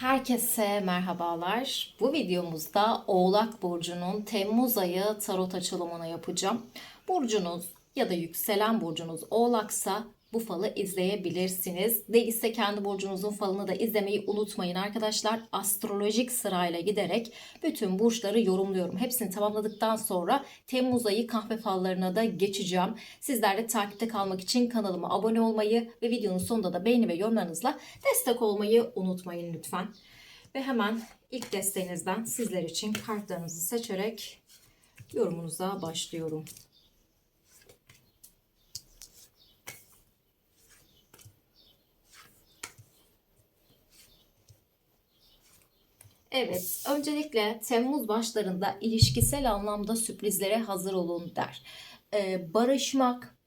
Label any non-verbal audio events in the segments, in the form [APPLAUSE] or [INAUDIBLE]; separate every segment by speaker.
Speaker 1: Herkese merhabalar. Bu videomuzda Oğlak Burcu'nun Temmuz ayı tarot açılımını yapacağım. Burcunuz ya da yükselen burcunuz Oğlaksa bu falı izleyebilirsiniz. Değilse kendi burcunuzun falını da izlemeyi unutmayın arkadaşlar. Astrolojik sırayla giderek bütün burçları yorumluyorum. Hepsini tamamladıktan sonra Temmuz ayı kahve fallarına da geçeceğim. Sizler de takipte kalmak için kanalıma abone olmayı ve videonun sonunda da beğeni ve yorumlarınızla destek olmayı unutmayın lütfen. Ve hemen ilk desteğinizden sizler için kartlarınızı seçerek yorumunuza başlıyorum. Evet, öncelikle Temmuz başlarında ilişkisel anlamda sürprizlere hazır olun der. Ee, barışmak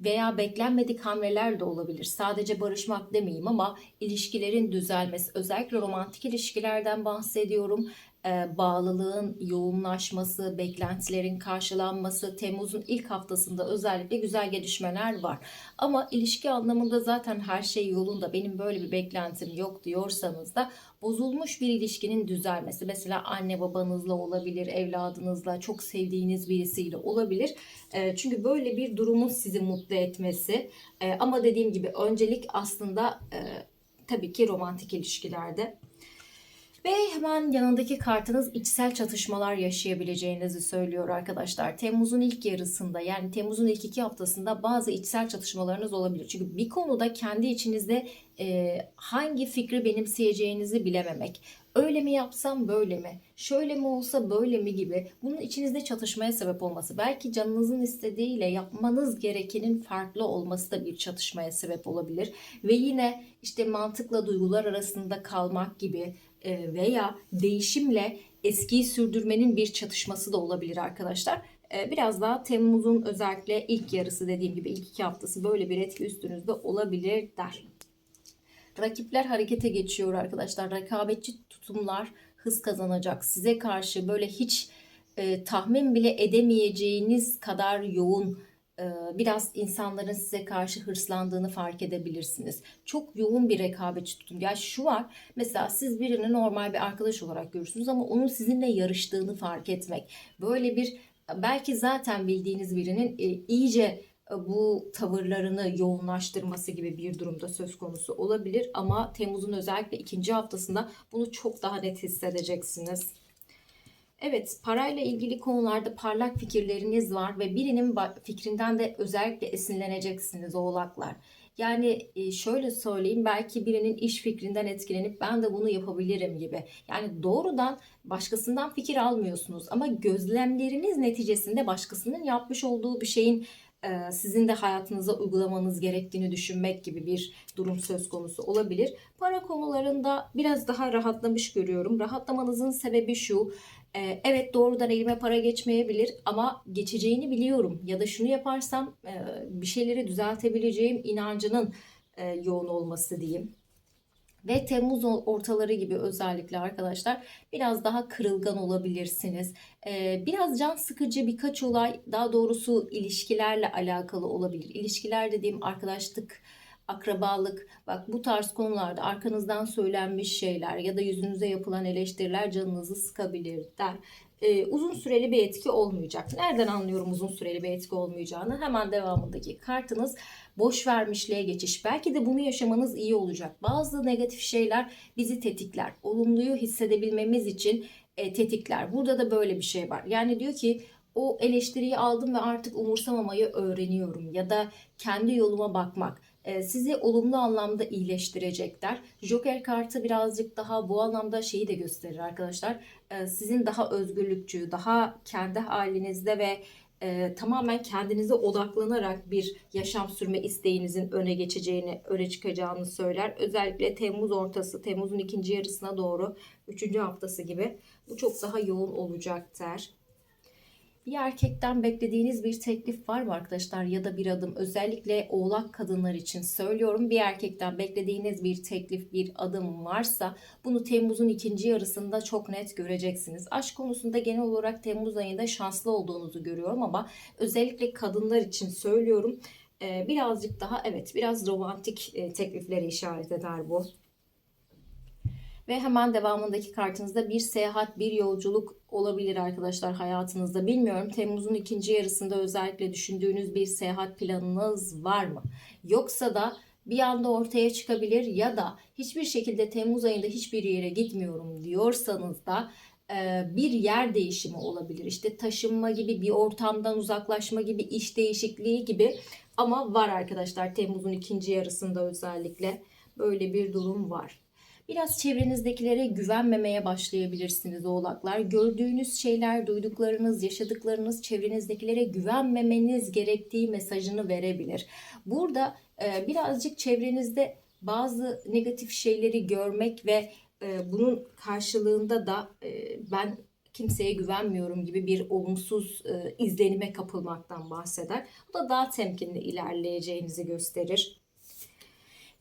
Speaker 1: veya beklenmedik hamleler de olabilir. Sadece barışmak demeyeyim ama ilişkilerin düzelmesi, özellikle romantik ilişkilerden bahsediyorum. Ee, bağlılığın yoğunlaşması, beklentilerin karşılanması, Temmuz'un ilk haftasında özellikle güzel gelişmeler var. Ama ilişki anlamında zaten her şey yolunda, benim böyle bir beklentim yok diyorsanız da bozulmuş bir ilişkinin düzelmesi. Mesela anne babanızla olabilir, evladınızla, çok sevdiğiniz birisiyle olabilir. E, çünkü böyle bir durumun sizi mutlu etmesi. E, ama dediğim gibi öncelik aslında e, tabii ki romantik ilişkilerde. Ve hemen yanındaki kartınız içsel çatışmalar yaşayabileceğinizi söylüyor arkadaşlar. Temmuz'un ilk yarısında yani Temmuz'un ilk iki haftasında bazı içsel çatışmalarınız olabilir. Çünkü bir konuda kendi içinizde e, hangi fikri benimseyeceğinizi bilememek. Öyle mi yapsam böyle mi? Şöyle mi olsa böyle mi gibi bunun içinizde çatışmaya sebep olması. Belki canınızın istediğiyle yapmanız gerekenin farklı olması da bir çatışmaya sebep olabilir. Ve yine işte mantıkla duygular arasında kalmak gibi veya değişimle eskiyi sürdürmenin bir çatışması da olabilir arkadaşlar. E, biraz daha Temmuz'un özellikle ilk yarısı dediğim gibi ilk iki haftası böyle bir etki üstünüzde olabilir der. Rakipler harekete geçiyor arkadaşlar. Rekabetçi tutumlar hız kazanacak. Size karşı böyle hiç e, tahmin bile edemeyeceğiniz kadar yoğun e, biraz insanların size karşı hırslandığını fark edebilirsiniz. Çok yoğun bir rekabetçi tutum. Ya şu var mesela siz birini normal bir arkadaş olarak görürsünüz ama onun sizinle yarıştığını fark etmek. Böyle bir belki zaten bildiğiniz birinin e, iyice bu tavırlarını yoğunlaştırması gibi bir durumda söz konusu olabilir. Ama Temmuz'un özellikle ikinci haftasında bunu çok daha net hissedeceksiniz. Evet, parayla ilgili konularda parlak fikirleriniz var ve birinin fikrinden de özellikle esinleneceksiniz oğlaklar. Yani e, şöyle söyleyeyim belki birinin iş fikrinden etkilenip ben de bunu yapabilirim gibi. Yani doğrudan başkasından fikir almıyorsunuz ama gözlemleriniz neticesinde başkasının yapmış olduğu bir şeyin e, sizin de hayatınıza uygulamanız gerektiğini düşünmek gibi bir durum söz konusu olabilir. Para konularında biraz daha rahatlamış görüyorum. Rahatlamanızın sebebi şu. E, evet doğrudan elime para geçmeyebilir ama geçeceğini biliyorum. Ya da şunu yaparsam e, bir şeyleri düzeltebileceğim inancının yoğun olması diyeyim ve Temmuz ortaları gibi özellikle arkadaşlar biraz daha kırılgan olabilirsiniz. Ee, biraz can sıkıcı birkaç olay daha doğrusu ilişkilerle alakalı olabilir. İlişkiler dediğim arkadaşlık, akrabalık bak bu tarz konularda arkanızdan söylenmiş şeyler ya da yüzünüze yapılan eleştiriler canınızı sıkabilir der e, uzun süreli bir etki olmayacak. Nereden anlıyorum uzun süreli bir etki olmayacağını? Hemen devamındaki kartınız boş vermişliğe geçiş. Belki de bunu yaşamanız iyi olacak. Bazı negatif şeyler bizi tetikler. Olumluyu hissedebilmemiz için e, tetikler. Burada da böyle bir şey var. Yani diyor ki o eleştiriyi aldım ve artık umursamamayı öğreniyorum ya da kendi yoluma bakmak sizi olumlu anlamda iyileştirecekler. Joker kartı birazcık daha bu anlamda şeyi de gösterir arkadaşlar. E, sizin daha özgürlükçü, daha kendi halinizde ve e, tamamen kendinize odaklanarak bir yaşam sürme isteğinizin öne geçeceğini, öne çıkacağını söyler. Özellikle Temmuz ortası, Temmuz'un ikinci yarısına doğru, üçüncü haftası gibi bu çok daha yoğun olacaktır. Bir erkekten beklediğiniz bir teklif var mı arkadaşlar ya da bir adım özellikle oğlak kadınlar için söylüyorum. Bir erkekten beklediğiniz bir teklif bir adım varsa bunu Temmuz'un ikinci yarısında çok net göreceksiniz. Aşk konusunda genel olarak Temmuz ayında şanslı olduğunuzu görüyorum ama özellikle kadınlar için söylüyorum. Ee, birazcık daha evet biraz romantik e, tekliflere işaret eder bu. Ve hemen devamındaki kartınızda bir seyahat, bir yolculuk olabilir arkadaşlar hayatınızda. Bilmiyorum Temmuz'un ikinci yarısında özellikle düşündüğünüz bir seyahat planınız var mı? Yoksa da bir anda ortaya çıkabilir ya da hiçbir şekilde Temmuz ayında hiçbir yere gitmiyorum diyorsanız da e, bir yer değişimi olabilir. İşte taşınma gibi, bir ortamdan uzaklaşma gibi, iş değişikliği gibi ama var arkadaşlar Temmuz'un ikinci yarısında özellikle böyle bir durum var. Biraz çevrenizdekilere güvenmemeye başlayabilirsiniz oğlaklar. Gördüğünüz şeyler, duyduklarınız, yaşadıklarınız çevrenizdekilere güvenmemeniz gerektiği mesajını verebilir. Burada e, birazcık çevrenizde bazı negatif şeyleri görmek ve e, bunun karşılığında da e, ben kimseye güvenmiyorum gibi bir olumsuz e, izlenime kapılmaktan bahseder. Bu da daha temkinli ilerleyeceğinizi gösterir.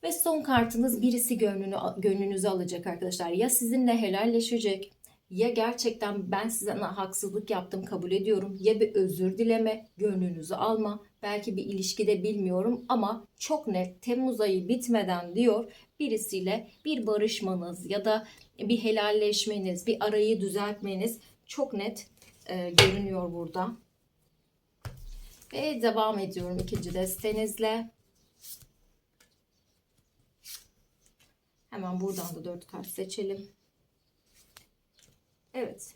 Speaker 1: Ve son kartınız birisi gönlünü, gönlünüzü alacak arkadaşlar. Ya sizinle helalleşecek ya gerçekten ben size haksızlık yaptım kabul ediyorum ya bir özür dileme gönlünüzü alma belki bir ilişkide bilmiyorum ama çok net Temmuz ayı bitmeden diyor birisiyle bir barışmanız ya da bir helalleşmeniz bir arayı düzeltmeniz çok net e, görünüyor burada. Ve devam ediyorum ikinci destenizle. Hemen buradan da 4 kart seçelim. Evet.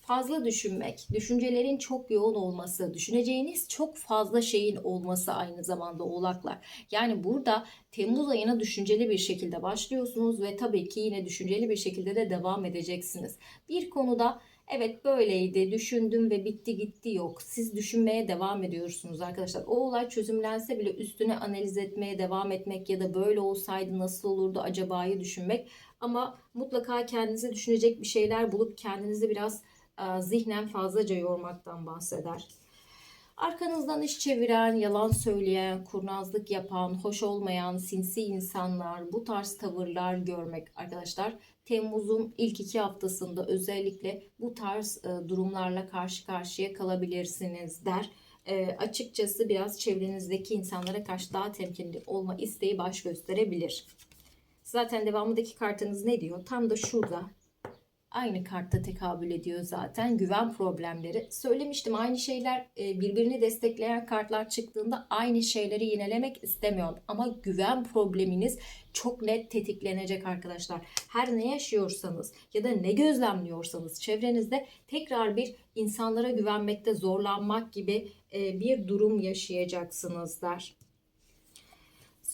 Speaker 1: Fazla düşünmek, düşüncelerin çok yoğun olması, düşüneceğiniz çok fazla şeyin olması aynı zamanda oğlaklar. Yani burada Temmuz ayına düşünceli bir şekilde başlıyorsunuz ve tabii ki yine düşünceli bir şekilde de devam edeceksiniz. Bir konuda Evet böyleydi, düşündüm ve bitti gitti yok. Siz düşünmeye devam ediyorsunuz arkadaşlar. O olay çözümlense bile üstüne analiz etmeye devam etmek ya da böyle olsaydı nasıl olurdu acabayı düşünmek. Ama mutlaka kendinize düşünecek bir şeyler bulup kendinizi biraz e, zihnen fazlaca yormaktan bahseder. Arkanızdan iş çeviren, yalan söyleyen, kurnazlık yapan, hoş olmayan, sinsi insanlar, bu tarz tavırlar görmek arkadaşlar. Temmuz'un ilk iki haftasında özellikle bu tarz e, durumlarla karşı karşıya kalabilirsiniz der. E, açıkçası biraz çevrenizdeki insanlara karşı daha temkinli olma isteği baş gösterebilir. Zaten devamındaki kartınız ne diyor? Tam da şurada aynı kartta tekabül ediyor zaten. Güven problemleri. Söylemiştim aynı şeyler e, birbirini destekleyen kartlar çıktığında aynı şeyleri yinelemek istemiyorum. Ama güven probleminiz çok net tetiklenecek arkadaşlar. Her ne yaşıyorsanız ya da ne gözlemliyorsanız çevrenizde tekrar bir insanlara güvenmekte zorlanmak gibi e, bir durum yaşayacaksınız der.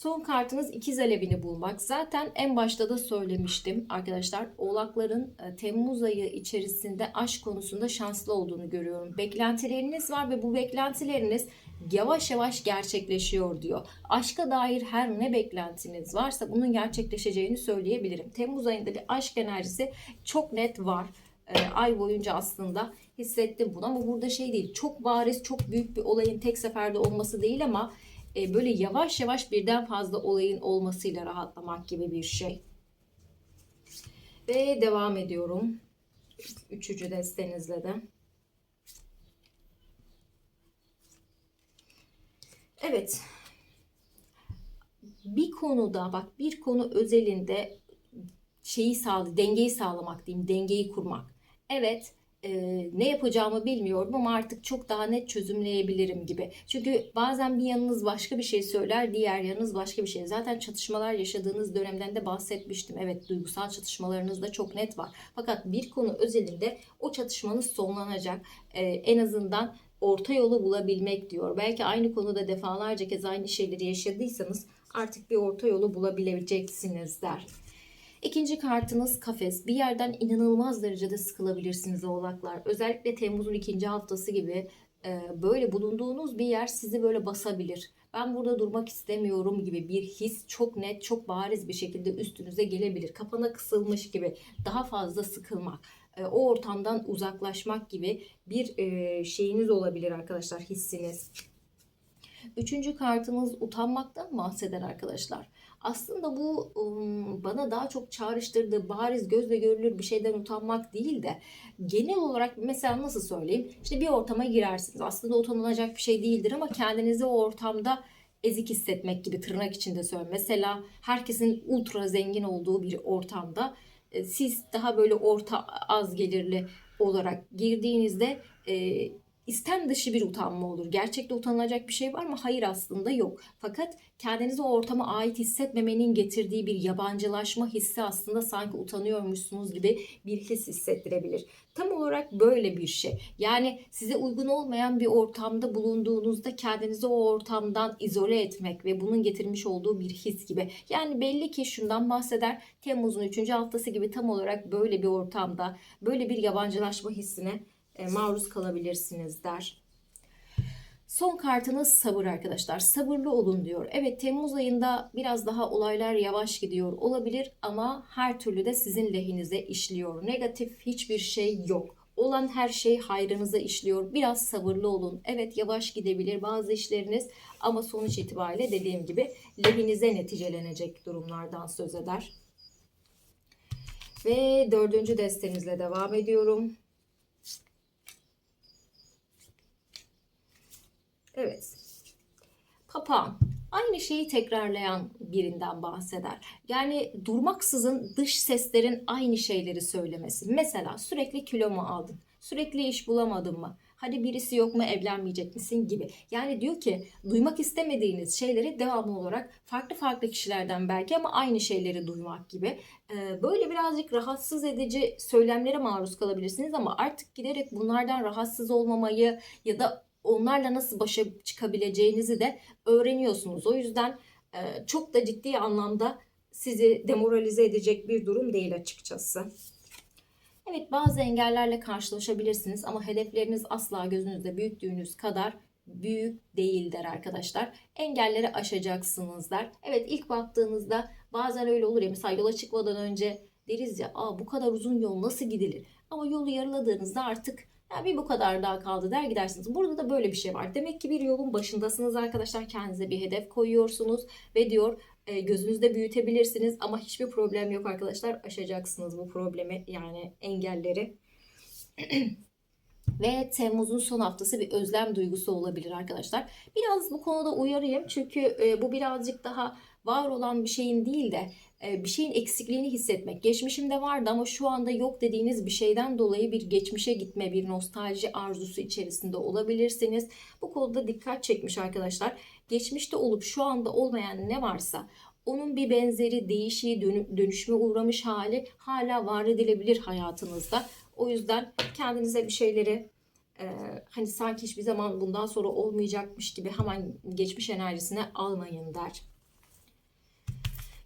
Speaker 1: Son kartınız ikiz alevini bulmak. Zaten en başta da söylemiştim arkadaşlar. Oğlakların e, Temmuz ayı içerisinde aşk konusunda şanslı olduğunu görüyorum. Beklentileriniz var ve bu beklentileriniz yavaş yavaş gerçekleşiyor diyor. Aşka dair her ne beklentiniz varsa bunun gerçekleşeceğini söyleyebilirim. Temmuz ayında bir aşk enerjisi çok net var. E, ay boyunca aslında hissettim bunu ama burada şey değil. Çok bariz, çok büyük bir olayın tek seferde olması değil ama e, böyle yavaş yavaş birden fazla olayın olmasıyla rahatlamak gibi bir şey. Ve devam ediyorum. Üçüncü destenizle de. Evet. Bir konuda bak bir konu özelinde şeyi sağlı, dengeyi sağlamak diyeyim, dengeyi kurmak. Evet, e, ne yapacağımı bilmiyorum ama artık çok daha net çözümleyebilirim gibi. Çünkü bazen bir yanınız başka bir şey söyler, diğer yanınız başka bir şey. Zaten çatışmalar yaşadığınız dönemden de bahsetmiştim. Evet duygusal çatışmalarınız da çok net var. Fakat bir konu özelinde o çatışmanız sonlanacak. E, en azından orta yolu bulabilmek diyor. Belki aynı konuda defalarca kez aynı şeyleri yaşadıysanız artık bir orta yolu bulabileceksiniz der. İkinci kartınız kafes. Bir yerden inanılmaz derecede sıkılabilirsiniz oğlaklar. Özellikle Temmuz'un ikinci haftası gibi e, böyle bulunduğunuz bir yer sizi böyle basabilir. Ben burada durmak istemiyorum gibi bir his çok net, çok bariz bir şekilde üstünüze gelebilir. Kapana kısılmış gibi daha fazla sıkılmak, e, o ortamdan uzaklaşmak gibi bir e, şeyiniz olabilir arkadaşlar hissiniz. Üçüncü kartımız utanmaktan bahseder arkadaşlar. Aslında bu bana daha çok çağrıştırdığı bariz gözle görülür bir şeyden utanmak değil de genel olarak mesela nasıl söyleyeyim? İşte bir ortama girersiniz. Aslında utanılacak bir şey değildir ama kendinizi o ortamda ezik hissetmek gibi tırnak içinde söylüyorum. Mesela herkesin ultra zengin olduğu bir ortamda e, siz daha böyle orta az gelirli olarak girdiğinizde e, istem dışı bir utanma olur. Gerçekte utanılacak bir şey var mı? Hayır aslında yok. Fakat kendinizi o ortama ait hissetmemenin getirdiği bir yabancılaşma hissi aslında sanki utanıyormuşsunuz gibi bir his hissettirebilir. Tam olarak böyle bir şey. Yani size uygun olmayan bir ortamda bulunduğunuzda kendinizi o ortamdan izole etmek ve bunun getirmiş olduğu bir his gibi. Yani belli ki şundan bahseder. Temmuz'un 3. haftası gibi tam olarak böyle bir ortamda, böyle bir yabancılaşma hissine maruz kalabilirsiniz der. Son kartınız sabır arkadaşlar. Sabırlı olun diyor. Evet Temmuz ayında biraz daha olaylar yavaş gidiyor olabilir ama her türlü de sizin lehinize işliyor. Negatif hiçbir şey yok. Olan her şey hayrınıza işliyor. Biraz sabırlı olun. Evet yavaş gidebilir bazı işleriniz ama sonuç itibariyle dediğim gibi lehinize neticelenecek durumlardan söz eder. Ve dördüncü destemizle devam ediyorum. Evet. Papağan aynı şeyi tekrarlayan birinden bahseder. Yani durmaksızın dış seslerin aynı şeyleri söylemesi. Mesela sürekli kilo mu aldın? Sürekli iş bulamadın mı? Hadi birisi yok mu evlenmeyecek misin gibi. Yani diyor ki duymak istemediğiniz şeyleri devamlı olarak farklı farklı kişilerden belki ama aynı şeyleri duymak gibi. Ee, Böyle birazcık rahatsız edici söylemlere maruz kalabilirsiniz ama artık giderek bunlardan rahatsız olmamayı ya da onlarla nasıl başa çıkabileceğinizi de öğreniyorsunuz. O yüzden e, çok da ciddi anlamda sizi demoralize edecek bir durum değil açıkçası. Evet bazı engellerle karşılaşabilirsiniz ama hedefleriniz asla gözünüzde büyüttüğünüz kadar büyük değildir arkadaşlar. Engelleri aşacaksınız der. Evet ilk baktığınızda bazen öyle olur ya mesela yola çıkmadan önce deriz ya Aa, bu kadar uzun yol nasıl gidilir? Ama yolu yarıladığınızda artık ya bir bu kadar daha kaldı der gidersiniz. Burada da böyle bir şey var. Demek ki bir yolun başındasınız arkadaşlar. Kendinize bir hedef koyuyorsunuz ve diyor e, gözünüzde büyütebilirsiniz ama hiçbir problem yok arkadaşlar. Aşacaksınız bu problemi yani engelleri. [CLEARS THROAT] Ve Temmuz'un son haftası bir özlem duygusu olabilir arkadaşlar. Biraz bu konuda uyarayım çünkü e, bu birazcık daha var olan bir şeyin değil de e, bir şeyin eksikliğini hissetmek. Geçmişimde vardı ama şu anda yok dediğiniz bir şeyden dolayı bir geçmişe gitme, bir nostalji arzusu içerisinde olabilirsiniz. Bu konuda dikkat çekmiş arkadaşlar. Geçmişte olup şu anda olmayan ne varsa onun bir benzeri, değişiği, dönüşme uğramış hali hala var edilebilir hayatınızda. O yüzden kendinize bir şeyleri e, hani sanki hiçbir zaman bundan sonra olmayacakmış gibi hemen geçmiş enerjisine almayın der.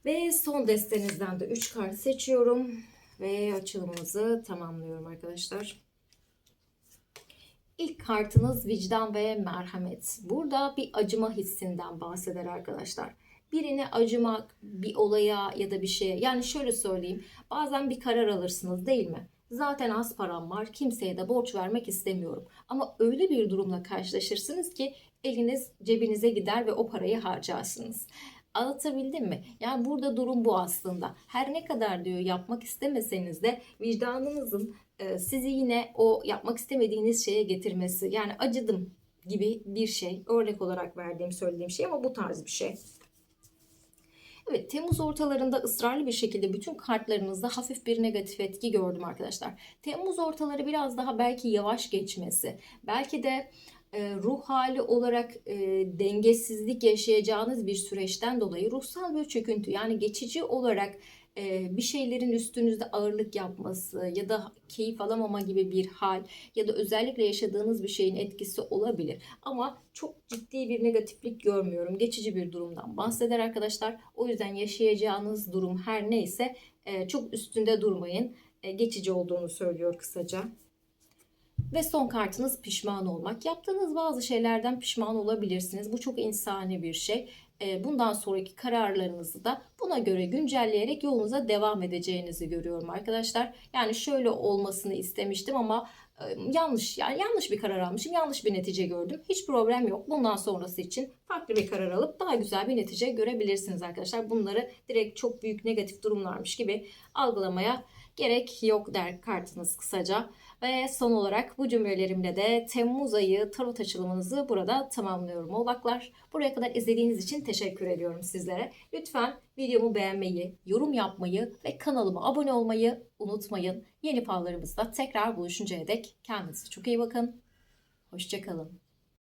Speaker 1: Ve son destenizden de 3 kart seçiyorum ve açılımımızı tamamlıyorum arkadaşlar. İlk kartınız vicdan ve merhamet. Burada bir acıma hissinden bahseder arkadaşlar. Birine acımak, bir olaya ya da bir şeye. Yani şöyle söyleyeyim. Bazen bir karar alırsınız değil mi? Zaten az param var. Kimseye de borç vermek istemiyorum. Ama öyle bir durumla karşılaşırsınız ki eliniz cebinize gider ve o parayı harcarsınız. Anlatabildim mi? Yani burada durum bu aslında. Her ne kadar diyor yapmak istemeseniz de vicdanınızın e, sizi yine o yapmak istemediğiniz şeye getirmesi. Yani acıdım gibi bir şey. Örnek olarak verdiğim söylediğim şey ama bu tarz bir şey. Evet Temmuz ortalarında ısrarlı bir şekilde bütün kartlarınızda hafif bir negatif etki gördüm arkadaşlar. Temmuz ortaları biraz daha belki yavaş geçmesi, belki de ruh hali olarak e, dengesizlik yaşayacağınız bir süreçten dolayı ruhsal bir çöküntü yani geçici olarak e, bir şeylerin üstünüzde ağırlık yapması ya da keyif alamama gibi bir hal ya da özellikle yaşadığınız bir şeyin etkisi olabilir. Ama çok ciddi bir negatiflik görmüyorum. Geçici bir durumdan bahseder arkadaşlar. O yüzden yaşayacağınız durum her neyse e, çok üstünde durmayın. E, geçici olduğunu söylüyor kısaca. Ve son kartınız pişman olmak. Yaptığınız bazı şeylerden pişman olabilirsiniz. Bu çok insani bir şey. Ee, bundan sonraki kararlarınızı da buna göre güncelleyerek yolunuza devam edeceğinizi görüyorum arkadaşlar. Yani şöyle olmasını istemiştim ama e, yanlış yani yanlış bir karar almışım. Yanlış bir netice gördüm. Hiç problem yok. Bundan sonrası için farklı bir karar alıp daha güzel bir netice görebilirsiniz arkadaşlar. Bunları direkt çok büyük negatif durumlarmış gibi algılamaya gerek yok der kartınız kısaca. Ve son olarak bu cümlelerimle de Temmuz ayı tarot açılımınızı burada tamamlıyorum oğlaklar. Buraya kadar izlediğiniz için teşekkür ediyorum sizlere. Lütfen videomu beğenmeyi, yorum yapmayı ve kanalıma abone olmayı unutmayın. Yeni fallarımızda tekrar buluşuncaya dek kendinize çok iyi bakın. Hoşçakalın.